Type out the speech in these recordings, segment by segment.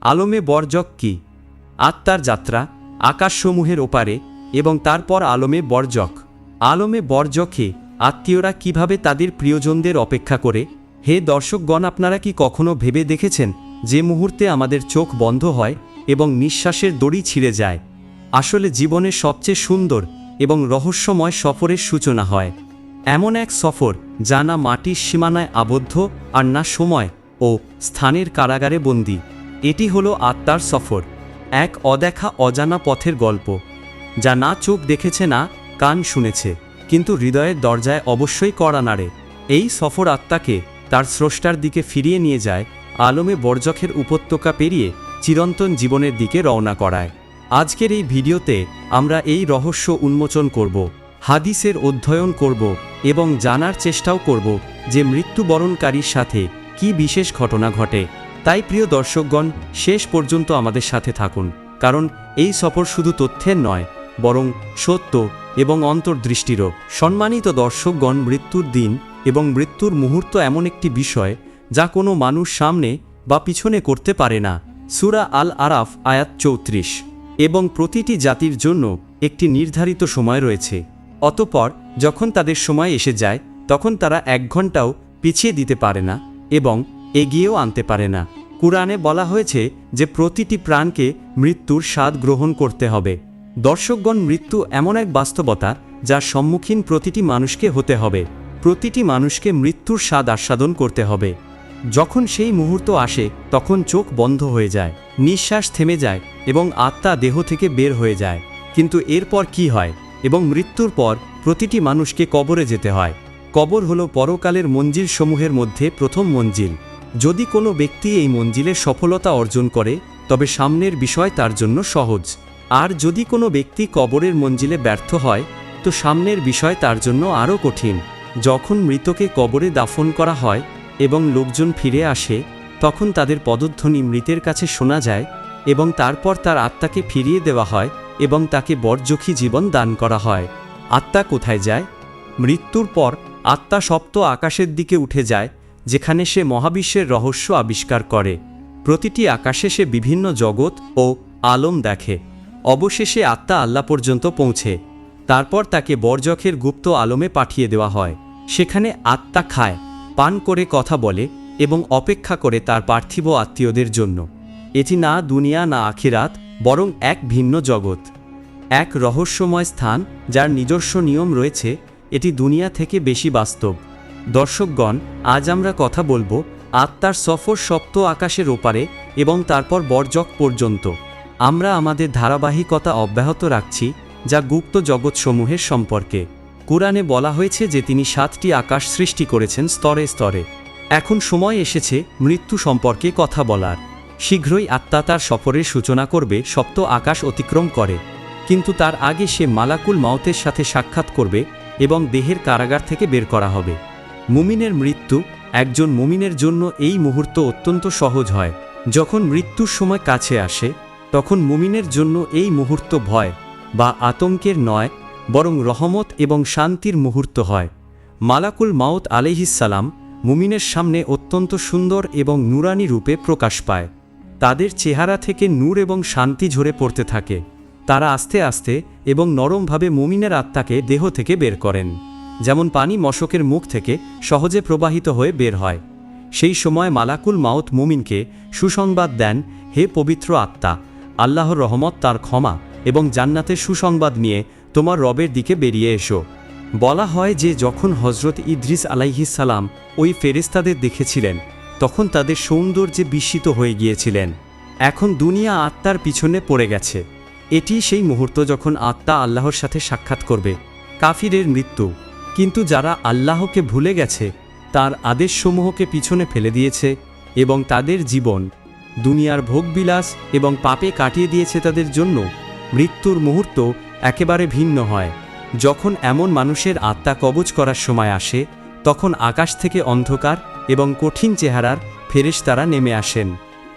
আলমে বর্জক কি? আত্মার যাত্রা আকাশসমূহের ওপারে এবং তারপর আলমে বর্জক। আলমে বর্জকে আত্মীয়রা কীভাবে তাদের প্রিয়জনদের অপেক্ষা করে? হে দর্শকগণ, আপনারা কি কখনো ভেবে দেখেছেন যে মুহূর্তে আমাদের চোখ বন্ধ হয় এবং নিঃশ্বাসের দড়ি ছিঁড়ে যায়? আসলে জীবনের সবচেয়ে সুন্দর এবং রহস্যময় সফরের সূচনা হয়। এমন এক সফর যা না মাটির সীমানায় আবদ্ধ আর না সময় ও স্থানের কারাগারে বন্দী। এটি হলো আত্মার সফর, এক অদেখা অজানা পথের গল্প, যা না চোখ দেখেছে না কান শুনেছে, কিন্তু হৃদয়ের দরজায় অবশ্যই কড়া নাড়ে। এই সফর আত্মাকে তার স্রষ্টার দিকে ফিরিয়ে নিয়ে যায়, আলমে বর্জখের উপত্যকা পেরিয়ে চিরন্তন জীবনের দিকে রওনা করায়। আজকের এই ভিডিওতে আমরা এই রহস্য উন্মোচন করব, হাদিসের অধ্যয়ন করব এবং জানার চেষ্টাও করব যে মৃত্যুবরণকারীর সাথে কি বিশেষ ঘটনা ঘটে। তাই প্রিয় দর্শকগণ, শেষ পর্যন্ত আমাদের সাথে থাকুন, কারণ এই সফর শুধু তথ্যের নয়, বরং সত্য এবং অন্তর্দৃষ্টিরও। সম্মানিত দর্শকগণ, মৃত্যুর দিন এবং মৃত্যুর মুহূর্ত এমন একটি বিষয় যা কোনো মানুষ সামনে বা পিছনে করতে পারে না। সুরা আল আরাফ আয়াত চৌত্রিশ। এবং প্রতিটি জাতির জন্য একটি নির্ধারিত সময় রয়েছে। অতপর যখন তাদের সময় এসে যায়, তখন তারা এক ঘন্টাও পিছিয়ে দিতে পারে না এবং এগিয়েও আনতে পারে না। কুরআনে বলা হয়েছে যে প্রতিটি প্রাণকে মৃত্যুর স্বাদ গ্রহণ করতে হবে। দর্শকগণ মৃত্যু এমন এক বাস্তবতা যার সম্মুখীন প্রতিটি মানুষকে হতে হবে। প্রতিটি মানুষকে মৃত্যুর স্বাদ আস্বাদন করতে হবে। যখন সেই মুহূর্ত আসে, তখন চোখ বন্ধ হয়ে যায়, নিঃশ্বাস থেমে যায় এবং আত্মা দেহ থেকে বের হয়ে যায়। কিন্তু এরপর কি হয় এবং মৃত্যুর পর প্রতিটি মানুষকে কবরে যেতে হয়? কবর হলো পরকালের মঞ্জিল সমূহের মধ্যে প্রথম মঞ্জিল। যদি কোনো ব্যক্তি এই মঞ্জিলে সফলতা অর্জন করে, তবে সামনের বিষয় তার জন্য সহজ। আর যদি কোনো ব্যক্তি কবরের মঞ্জিলে ব্যর্থ হয়, তো সামনের বিষয় তার জন্য আরও কঠিন। যখন মৃতকে কবরে দাফন করা হয় এবং লোকজন ফিরে আসে, তখন তাদের পদধ্বনি মৃতের কাছে শোনা যায় এবং তারপর তার আত্মাকে ফিরিয়ে দেওয়া হয় এবং তাকে বরজখী জীবন দান করা হয়। আত্মা কোথায় যায়? মৃত্যুর পর আত্মা সপ্ত আকাশের দিকে উঠে যায় যেখানে সে মহাবিশ্বের রহস্য আবিষ্কার করে। প্রতিটি আকাশে সে বিভিন্ন জগৎ ও আলম দেখে। অবশেষে আত্মা আল্লাহ পর্যন্ত পৌঁছে। তারপর তাকে বরজখের গুপ্ত আলমে পাঠিয়ে দেওয়া হয়। সেখানে আত্মা খায়, পান করে কথা বলে এবং অপেক্ষা করে তার পার্থিব আত্মীয়দের জন্য। এটি না দুনিয়া না আখিরাত, বরং এক ভিন্ন জগৎ। এক রহস্যময় স্থান যার নিজস্ব নিয়ম রয়েছে, এটি দুনিয়া থেকে বেশি বাস্তব। দর্শকগণ, আজ আমরা কথা বলব আত্মার সফর সপ্ত আকাশের ওপারে এবং তারপর বরজক পর্যন্ত। আমরা আমাদের ধারাবাহিকতা অব্যাহত রাখছি যা গুপ্ত জগৎসমূহের সম্পর্কে। কোরআনে বলা হয়েছে যে তিনি সাতটি আকাশ সৃষ্টি করেছেন স্তরে স্তরে। এখন সময় এসেছে মৃত্যু সম্পর্কে কথা বলার। শীঘ্রই আত্মা তার সফরের সূচনা করবে, সপ্ত আকাশ অতিক্রম করে। কিন্তু তার আগে সে মালাকুল মাউতের সাথে সাক্ষাৎ করবে এবং দেহের কারাগার থেকে বের করা হবে। মুমিনের মৃত্যু একজন মুমিনের জন্য এই মুহূর্ত অত্যন্ত সহজ হয়। যখন মৃত্যুর সময় কাছে আসে, তখন মুমিনের জন্য এই মুহূর্ত ভয় বা আতঙ্কের নয়, বরং রহমত এবং শান্তির মুহূর্ত হয়। মালাকুল মাউত আলিহিসাল্লাম মুমিনের সামনে অত্যন্ত সুন্দর এবং নুরানি রূপে প্রকাশ পায়। তাদের চেহারা থেকে নূর এবং শান্তি ঝরে পড়তে থাকে। তারা আস্তে আস্তে এবং নরমভাবে মুমিনের আত্মাকে দেহ থেকে বের করেন। যেমন পানি মশকের মুখ থেকে সহজে প্রবাহিত হয়ে বের হয়। সেই সময় মালাকুল মাউত মুমিনকে সুসংবাদ দেন, হে পবিত্র আত্মা, আল্লাহর রহমত তার ক্ষমা এবং জান্নাতের সুসংবাদ নিয়ে তোমার রবের দিকে বেরিয়ে এসো। বলা হয় যে যখন হজরত ইদ্রিস আলাইহিসালাম ওই ফেরেস্তাদের দেখেছিলেন, তখন তাদের সৌন্দর্যে বিস্মিত হয়ে গিয়েছিলেন। এখন দুনিয়া আত্মার পিছনে পড়ে গেছে। এটি সেই মুহূর্ত যখন আত্মা আল্লাহর সাথে সাক্ষাৎ করবে। কাফিরের মৃত্যু। কিন্তু যারা আল্লাহকে ভুলে গেছে, তার আদেশসমূহকে পিছনে ফেলে দিয়েছে এবং তাদের জীবন, দুনিয়ার ভোগবিলাস এবং পাপে কাটিয়ে দিয়েছে তাদের জন্য মৃত্যুর মুহূর্ত একেবারে ভিন্ন হয়। যখন এমন মানুষের আত্মা কবজ করার সময় আসে, তখন আকাশ থেকে অন্ধকার এবং কঠিন চেহারার ফেরেশ তারা নেমে আসেন।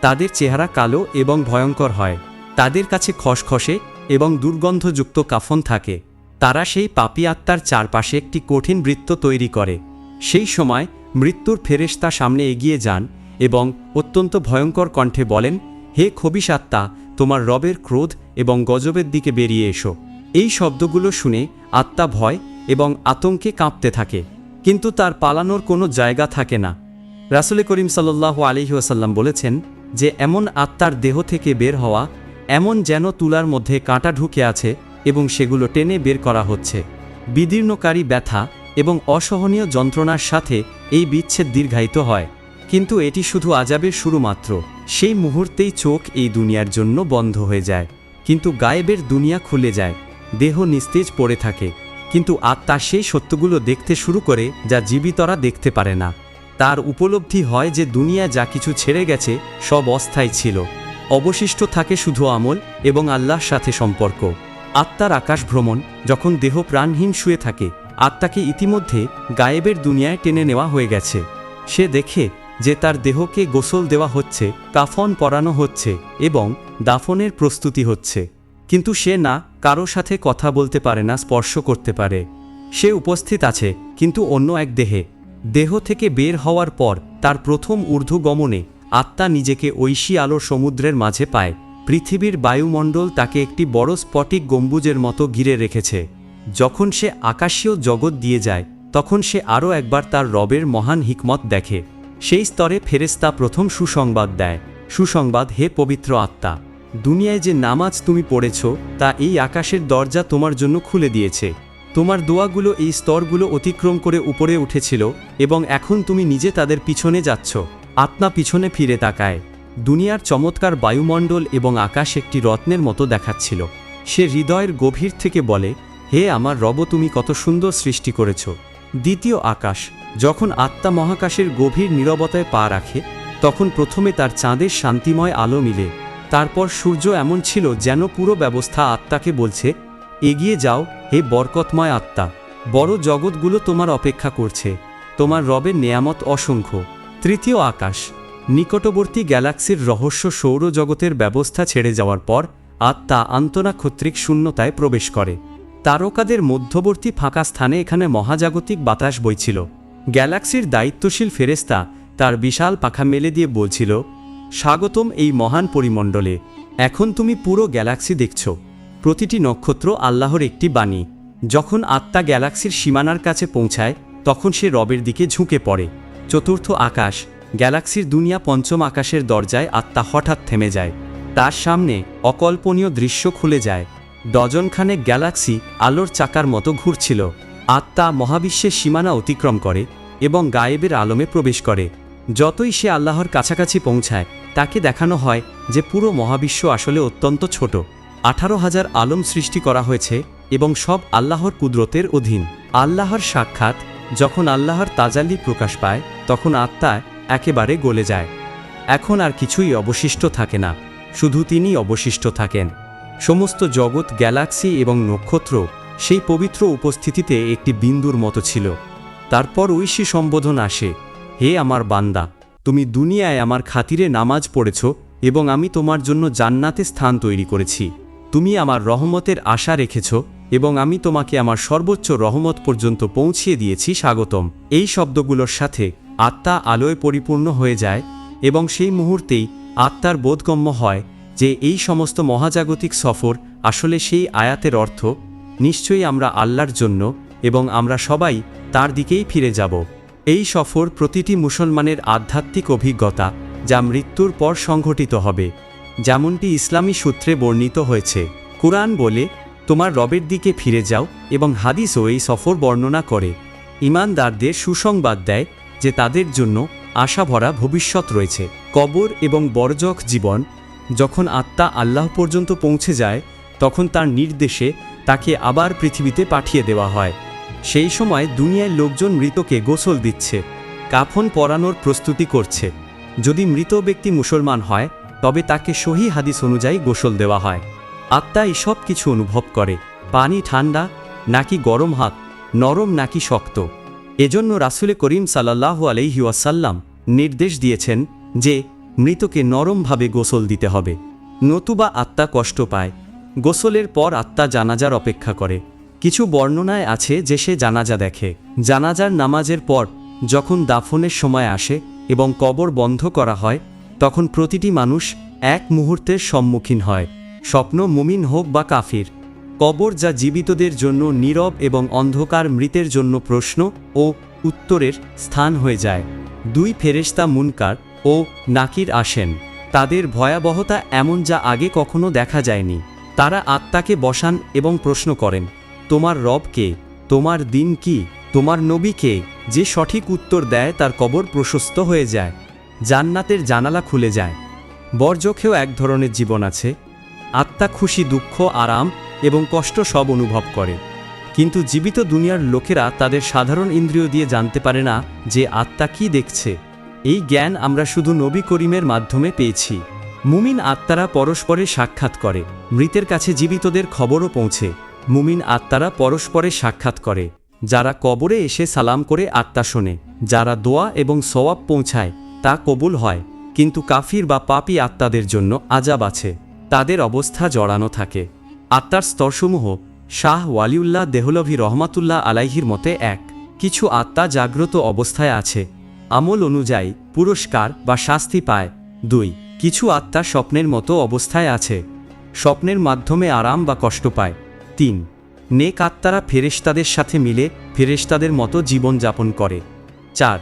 তাদের চেহারা কালো এবং ভয়ঙ্কর হয়। তাদের কাছে খসখসে এবং দুর্গন্ধযুক্ত কাফন থাকে। তারা সেই পাপি আত্মার চারপাশে একটি কঠিন বৃত্ত তৈরি করে। সেই সময় মৃত্যুর ফেরেশতা সামনে এগিয়ে যান এবং অত্যন্ত ভয়ঙ্কর কণ্ঠে বলেন, হে খবিস আত্মা, তোমার রবের ক্রোধ এবং গজবের দিকে বেরিয়ে এসো। এই শব্দগুলো শুনে আত্মা ভয় এবং আতঙ্কে কাঁপতে থাকে, কিন্তু তার পালানোর কোনো জায়গা থাকে না। রাসুল করিম সাল্লাহ আলিহাসাল্লাম বলেছেন যে, এমন আত্মার দেহ থেকে বের হওয়া, এমন যেন তুলার মধ্যে কাঁটা ঢুকে আছে এবং সেগুলো টেনে বের করা হচ্ছে। বিদীর্ণকারী ব্যথা এবং অসহনীয় যন্ত্রণার সাথে এই বিচ্ছেদ দীর্ঘায়িত হয়। কিন্তু এটি শুধু আজাবের শুরু মাত্র। সেই মুহূর্তেই চোখ এই দুনিয়ার জন্য বন্ধ হয়ে যায়। কিন্তু গায়েবের দুনিয়া খুলে যায়। দেহ নিস্তেজ পড়ে থাকে। কিন্তু আত্মা সেই সত্যগুলো দেখতে শুরু করে যা জীবিতরা দেখতে পারে না। তার উপলব্ধি হয় যে দুনিয়া যা কিছু ছেড়ে গেছে সব অস্থায়ী ছিল। অবশিষ্ট থাকে শুধু আমল এবং আল্লাহর সাথে সম্পর্ক। আত্মার আকাশ ভ্রমণ, যখন দেহ প্রাণহীন শুয়ে থাকে, আত্মাকে ইতিমধ্যে গায়েবের দুনিয়ায় টেনে নেওয়া হয়ে গেছে। সে দেখে যে তার দেহকে গোসল দেওয়া হচ্ছে, কাফন পরানো হচ্ছে এবং দাফনের প্রস্তুতি হচ্ছে। কিন্তু সে না কারও সাথে কথা বলতে পারে না, স্পর্শ করতে পারে। সে উপস্থিত আছে, কিন্তু অন্য এক দেহে। দেহ থেকে বের হওয়ার পর তার প্রথম ঊর্ধ্ব গমনে আত্মা নিজেকে ঐশী আলোর সমুদ্রের মাঝে পায়। পৃথিবীর বায়ুমণ্ডল তাকে একটি বড় স্পটিক গম্বুজের মতো ঘিরে রেখেছে। যখন সে আকাশীয় জগৎ দিয়ে যায়, তখন সে আরও একবার তার রবের মহান হিকমত দেখে। সেই স্তরে ফেরেস্তা প্রথম সুসংবাদ দেয়। সুসংবাদ, হে পবিত্র আত্মা, দুনিয়ায় যে নামাজ তুমি পড়েছ, তা এই আকাশের দরজা তোমার জন্য খুলে দিয়েছে। তোমার দোয়াগুলো এই স্তরগুলো অতিক্রম করে উপরে উঠেছিল এবং এখন তুমি নিজে তাদের পিছনে যাচ্ছ। আত্মা পিছনে ফিরে তাকায়। দুনিয়ার চমৎকার বায়ুমণ্ডল এবং আকাশ একটি রত্নের মতো দেখাচ্ছিল। সে হৃদয়ের গভীর থেকে বলে, হে আমার রব, তুমি কত সুন্দর সৃষ্টি করেছ। দ্বিতীয় আকাশ, যখন আত্মা মহাকাশের গভীর নীরবতায় পা রাখে, তখন প্রথমে তার চাঁদের শান্তিময় আলো মিলে। তারপর সূর্য এমন ছিল যেন পুরো ব্যবস্থা আত্মাকে বলছে, এগিয়ে যাও, হে বরকতময় আত্মা! বড় জগৎগুলো তোমার অপেক্ষা করছে। তোমার রবের নেয়ামত অসংখ্য। তৃতীয় আকাশ নিকটবর্তী গ্যালাক্সির রহস্য সৌরজগতের ব্যবস্থা ছেড়ে যাওয়ার পর আত্মা আন্তনাক্ষত্রিক শূন্যতায় প্রবেশ করে। তারকাদের মধ্যবর্তী ফাঁকা স্থানে এখানে মহাজাগতিক বাতাস বইছিল। গ্যালাক্সির দায়িত্বশীল ফেরেস্তা তার বিশাল পাখা মেলে দিয়ে বলছিল, স্বাগতম এই মহান পরিমণ্ডলে। এখন তুমি পুরো গ্যালাক্সি দেখছ। প্রতিটি নক্ষত্র আল্লাহর একটি বাণী। যখন আত্মা গ্যালাক্সির সীমানার কাছে পৌঁছায়, তখন সে রবের দিকে ঝুঁকে পড়ে। চতুর্থ আকাশ গ্যালাক্সির দুনিয়া পঞ্চম আকাশের দরজায় আত্মা হঠাৎ থেমে যায়। তার সামনে অকল্পনীয় দৃশ্য খুলে যায়। ডজনখানেক গ্যালাক্সি আলোর চাকার মতো ঘুরছিল। আত্মা মহাবিশ্বের সীমানা অতিক্রম করে এবং গায়েবের আলমে প্রবেশ করে। যতই সে আল্লাহর কাছাকাছি পৌঁছায়, তাকে দেখানো হয় যে পুরো মহাবিশ্ব আসলে অত্যন্ত ছোট। আঠারো হাজার আলম সৃষ্টি করা হয়েছে এবং সব আল্লাহর কুদরতের অধীন। আল্লাহর সাক্ষাৎ যখন আল্লাহর তাজাল্লি প্রকাশ পায়, তখন আত্মা একেবারে গলে যায়। এখন আর কিছুই অবশিষ্ট থাকে না, শুধু তিনি অবশিষ্ট থাকেন। সমস্ত জগৎ, গ্যালাক্সি এবং নক্ষত্র সেই পবিত্র উপস্থিতিতে একটি বিন্দুর মতো ছিল। তারপর ঐশী সম্বোধন আসে, হে আমার বান্দা, তুমি দুনিয়ায় আমার খাতিরে নামাজ পড়েছ এবং আমি তোমার জন্য জান্নাতে স্থান তৈরি করেছি। তুমি আমার রহমতের আশা রেখেছ এবং আমি তোমাকে আমার সর্বোচ্চ রহমত পর্যন্ত পৌঁছিয়ে দিয়েছি স্বাগতম। এই শব্দগুলোর সাথে আত্মা আলোয় পরিপূর্ণ হয়ে যায় এবং সেই মুহূর্তেই আত্মার বোধগম্য হয় যে এই সমস্ত মহাজাগতিক সফর আসলে সেই আয়াতের অর্থ, নিশ্চয়ই আমরা আল্লাহর জন্য এবং আমরা সবাই তার দিকেই ফিরে যাব। এই সফর প্রতিটি মুসলমানের আধ্যাত্মিক অভিজ্ঞতা যা মৃত্যুর পর সংঘটিত হবে, যেমনটি ইসলামী সূত্রে বর্ণিত হয়েছে। কুরআন বলে, তোমার রবের দিকে ফিরে যাও এবং হাদিসও এই সফর বর্ণনা করে। ইমানদারদের সুসংবাদ দেয় যে তাদের জন্য আশাভরা ভবিষ্যৎ রয়েছে। কবর এবং বর্জক জীবন যখন আত্মা আল্লাহ পর্যন্ত পৌঁছে যায়, তখন তার নির্দেশে তাকে আবার পৃথিবীতে পাঠিয়ে দেওয়া হয়। সেই সময় দুনিয়ায় লোকজন মৃতকে গোসল দিচ্ছে, কাফন পরানোর প্রস্তুতি করছে। যদি মৃত ব্যক্তি মুসলমান হয়, তবে তাকে সহি হাদিস অনুযায়ী গোসল দেওয়া হয়। আত্মা এসব কিছু অনুভব করে, পানি ঠান্ডা, নাকি গরম হাত, নরম নাকি শক্ত। এজন্য রাসুলে করিম সাল্লাহ আলহি ওয়াসাল্লাম নির্দেশ দিয়েছেন যে মৃতকে নরমভাবে গোসল দিতে হবে। নতুবা আত্মা কষ্ট পায়। গোসলের পর আত্মা জানাজার অপেক্ষা করে। কিছু বর্ণনায় আছে যে সে জানাজা দেখে। জানাজার নামাজের পর যখন দাফনের সময় আসে এবং কবর বন্ধ করা হয়, তখন প্রতিটি মানুষ এক মুহূর্তের সম্মুখীন হয়। স্বপ্ন মুমিন হোক বা কাফির কবর যা জীবিতদের জন্য নীরব এবং অন্ধকার মৃতের জন্য প্রশ্ন ও উত্তরের স্থান হয়ে যায়। দুই ফেরেশতা মুনকার ও নাকির আসেন। তাদের ভয়াবহতা এমন যা আগে কখনো দেখা যায়নি। তারা আত্মাকে বসান এবং প্রশ্ন করেন, তোমার রব কে? তোমার দিন কি? তোমার নবী কে? যে সঠিক উত্তর দেয় তার কবর প্রশস্ত হয়ে যায়, জান্নাতের জানালা খুলে যায়। বর্জখেও এক ধরনের জীবন আছে। আত্মা খুশি, দুঃখ, আরাম এবং কষ্ট সব অনুভব করে। কিন্তু জীবিত দুনিয়ার লোকেরা তাদের সাধারণ ইন্দ্রিয় দিয়ে জানতে পারে না যে আত্মা কি দেখছে। এই জ্ঞান আমরা শুধু নবী করিমের মাধ্যমে পেয়েছি। মুমিন আত্মারা পরস্পরে সাক্ষাৎ করে, মৃতের কাছে জীবিতদের খবরও পৌঁছে। মুমিন আত্মারা পরস্পরে সাক্ষাৎ করে, যারা কবরে এসে সালাম করে আত্মা শোনে, যারা দোয়া এবং সওয়াব পৌঁছায়, তা কবুল হয়। কিন্তু কাফির বা পাপী আত্মাদের জন্য আজাব আছে, তাদের অবস্থা জড়ানো থাকে। আত্মার স্তরসমূহ শাহ ওয়ালিউল্লাহ দেহলভি রহমাতুল্লাহ আলাইহির মতে এক। কিছু আত্মা জাগ্রত অবস্থায় আছে। আমল অনুযায়ী পুরস্কার বা শাস্তি পায়। দুই, কিছু আত্মা স্বপ্নের মতো অবস্থায় আছে। স্বপ্নের মাধ্যমে আরাম বা কষ্ট পায়। তিন, নেক আত্মারা ফেরেশতাদের সাথে মিলে ফেরেশতাদের মতো জীবনযাপন করে। চার,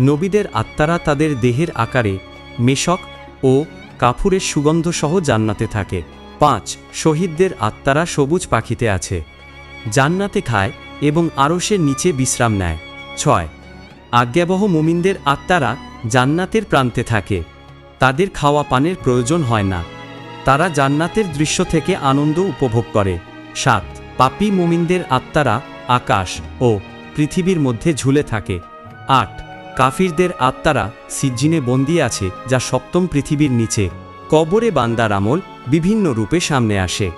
নবীদের আত্মারা তাদের দেহের আকারে মেশক ও কাফুরের সুগন্ধ সহ জান্নাতে থাকে। পাঁচ, শহীদদের আত্মারা সবুজ পাখিতে আছে। জান্নাতে খায় এবং আরশের নিচে বিশ্রাম নেয়। ছয়, আজ্ঞাবহ মুমিনদের আত্মারা জান্নাতের প্রান্তে থাকে। তাদের খাওয়া পানের প্রয়োজন হয় না। তারা জান্নাতের দৃশ্য থেকে আনন্দ উপভোগ করে। সাত, পাপী মুমিনদের আত্মারা আকাশ ও পৃথিবীর মধ্যে ঝুলে থাকে। আট, কাফিরদের আত্মারা সিজ্জিনে বন্দি আছে যা সপ্তম পৃথিবীর নিচে। কবরে বান্দার আমল বিভিন্ন রূপে সামনে আসে।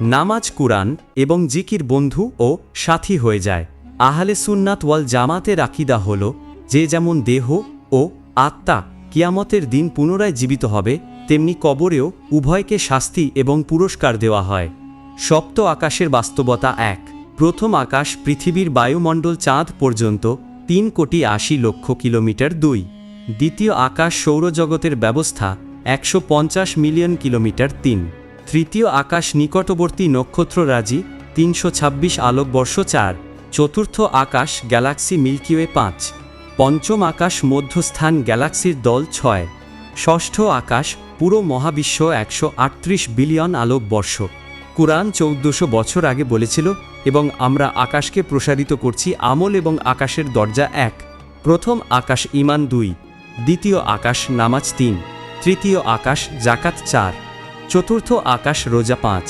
নামাজ, কুরআন এবং জিকির বন্ধু ও সাথী হয়ে যায়। আহলে সুন্নাত ওয়াল জামাতের আকিদা হল, যে যেমন দেহ ও আত্মা কিয়ামতের দিন পুনরায় জীবিত হবে, তেমনি কবরেও উভয়কে শাস্তি এবং পুরস্কার দেওয়া হয়। সপ্ত আকাশের বাস্তবতা এক। প্রথম আকাশ পৃথিবীর বায়ুমণ্ডল চাঁদ পর্যন্ত তিন কোটি আশি লক্ষ কিলোমিটার দুই। দ্বিতীয় আকাশ সৌরজগতের ব্যবস্থা একশো পঞ্চাশ মিলিয়ন কিলোমিটার তিন। তৃতীয় আকাশ নিকটবর্তী নক্ষত্ররাজি তিনশো ছাব্বিশ আলোকবর্ষ চার। চতুর্থ আকাশ গ্যালাক্সি মিল্কিওয়ে পাঁচ। পঞ্চম আকাশ মধ্যস্থান গ্যালাক্সির দল ছয়। ষষ্ঠ আকাশ পুরো মহাবিশ্ব একশো আটত্রিশ বিলিয়ন আলোকবর্ষ কুরআন চৌদ্দশো বছর আগে বলেছিল, এবং আমরা আকাশকে প্রসারিত করছি আমল এবং আকাশের দরজা এক। প্রথম আকাশ ইমান দুই, দ্বিতীয় আকাশ নামাজ তিন। তৃতীয় আকাশ জাকাত চার, চতুর্থ আকাশ রোজা পাঁচ,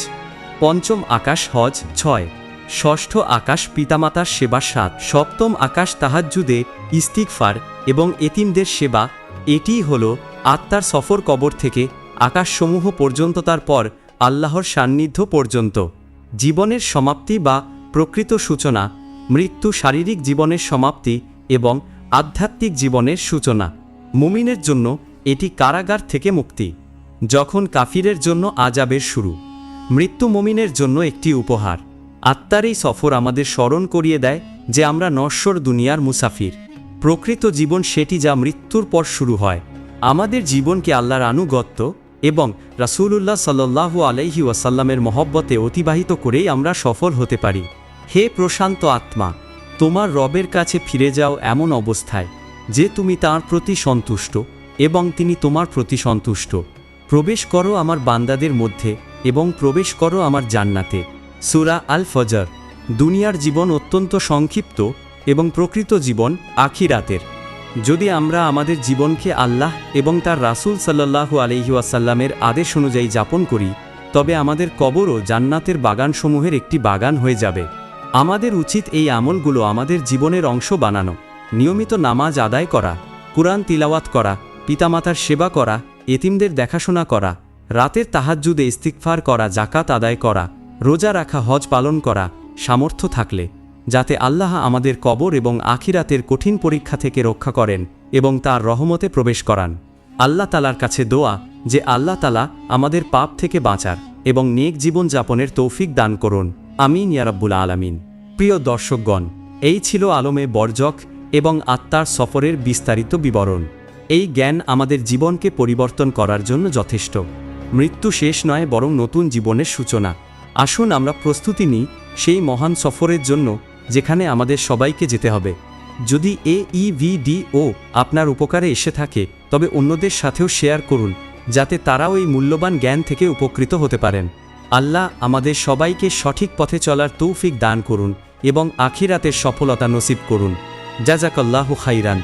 পঞ্চম আকাশ হজ ছয়, ষষ্ঠ আকাশ পিতামাতার সেবা সাত, সপ্তম আকাশ তাহাজ্জুদে ইস্তিকফার এবং এতিমদের সেবা এটিই হল আত্মার সফর কবর থেকে আকাশসমূহ পর্যন্ত তার পর আল্লাহর সান্নিধ্য পর্যন্ত। জীবনের সমাপ্তি বা প্রকৃত সূচনা, মৃত্যু শারীরিক জীবনের সমাপ্তি এবং আধ্যাত্মিক জীবনের সূচনা। মুমিনের জন্য এটি কারাগার থেকে মুক্তি, যখন কাফিরের জন্য আজাবের শুরু। মৃত্যু মুমিনের জন্য একটি উপহার। আত্মার এই সফর আমাদের স্মরণ করিয়ে দেয় যে আমরা নশ্বর দুনিয়ার মুসাফির। প্রকৃত জীবন সেটি যা মৃত্যুর পর শুরু হয়। আমাদের জীবনকে আল্লাহর আনুগত্য এবং রাসূলুল্লাহ সাল্লাল্লাহু আলাইহি ওয়াসাল্লামের মহব্বতে অতিবাহিত করেই আমরা সফল হতে পারি। হে প্রশান্ত আত্মা, তোমার রবের কাছে ফিরে যাও এমন অবস্থায়, যে তুমি তার প্রতি সন্তুষ্ট। এবং তিনি তোমার প্রতি সন্তুষ্ট। প্রবেশ করো আমার বান্দাদের মধ্যে এবং প্রবেশ করো আমার জান্নাতে। সুরা আল ফজর দুনিয়ার জীবন অত্যন্ত সংক্ষিপ্ত এবং প্রকৃত জীবন আখিরাতের। যদি আমরা আমাদের জীবনকে আল্লাহ এবং তার রাসূল সাল্লাল্লাহু আলহি ওয়াসাল্লামের আদেশ অনুযায়ী যাপন করি, তবে আমাদের কবরও জান্নাতের বাগানসমূহের একটি বাগান হয়ে যাবে। আমাদের উচিত এই আমলগুলো আমাদের জীবনের অংশ বানানো। নিয়মিত নামাজ আদায় করা, কুরআন তিলাওয়াত করা পিতামাতার সেবা করা, এতিমদের দেখাশোনা করা, রাতের তাহাজ্জুদে ইস্তিকফার করা জাকাত আদায় করা, রোজা রাখা, হজ পালন করা, সামর্থ্য থাকলে, যাতে আল্লাহ আমাদের কবর এবং আখিরাতের কঠিন পরীক্ষা থেকে রক্ষা করেন এবং তার রহমতে প্রবেশ করান। আল্লাহ তালার কাছে দোয়া যে আল্লাহ তালা আমাদের পাপ থেকে বাঁচার এবং নেক জীবনযাপনের তৌফিক দান করুন। আমিন ইয়ারাব্বুল আলামিন। প্রিয় দর্শকগণ, এই ছিল আলমে বর্জক এবং আত্মার সফরের বিস্তারিত বিবরণ। এই জ্ঞান আমাদের জীবনকে পরিবর্তন করার জন্য যথেষ্ট। মৃত্যু শেষ নয়, বরং নতুন জীবনের সূচনা। আসুন আমরা প্রস্তুতি নিই সেই মহান সফরের জন্য যেখানে আমাদের সবাইকে যেতে হবে। যদি এ ও আপনার উপকারে এসে থাকে, তবে অন্যদের সাথেও শেয়ার করুন, যাতে তারাও এই মূল্যবান জ্ঞান থেকে উপকৃত হতে পারেন। আল্লাহ আমাদের সবাইকে সঠিক পথে চলার তৌফিক দান করুন এবং আখিরাতের সফলতা নসিব করুন। জাজাকাল্লাহু খাইরান।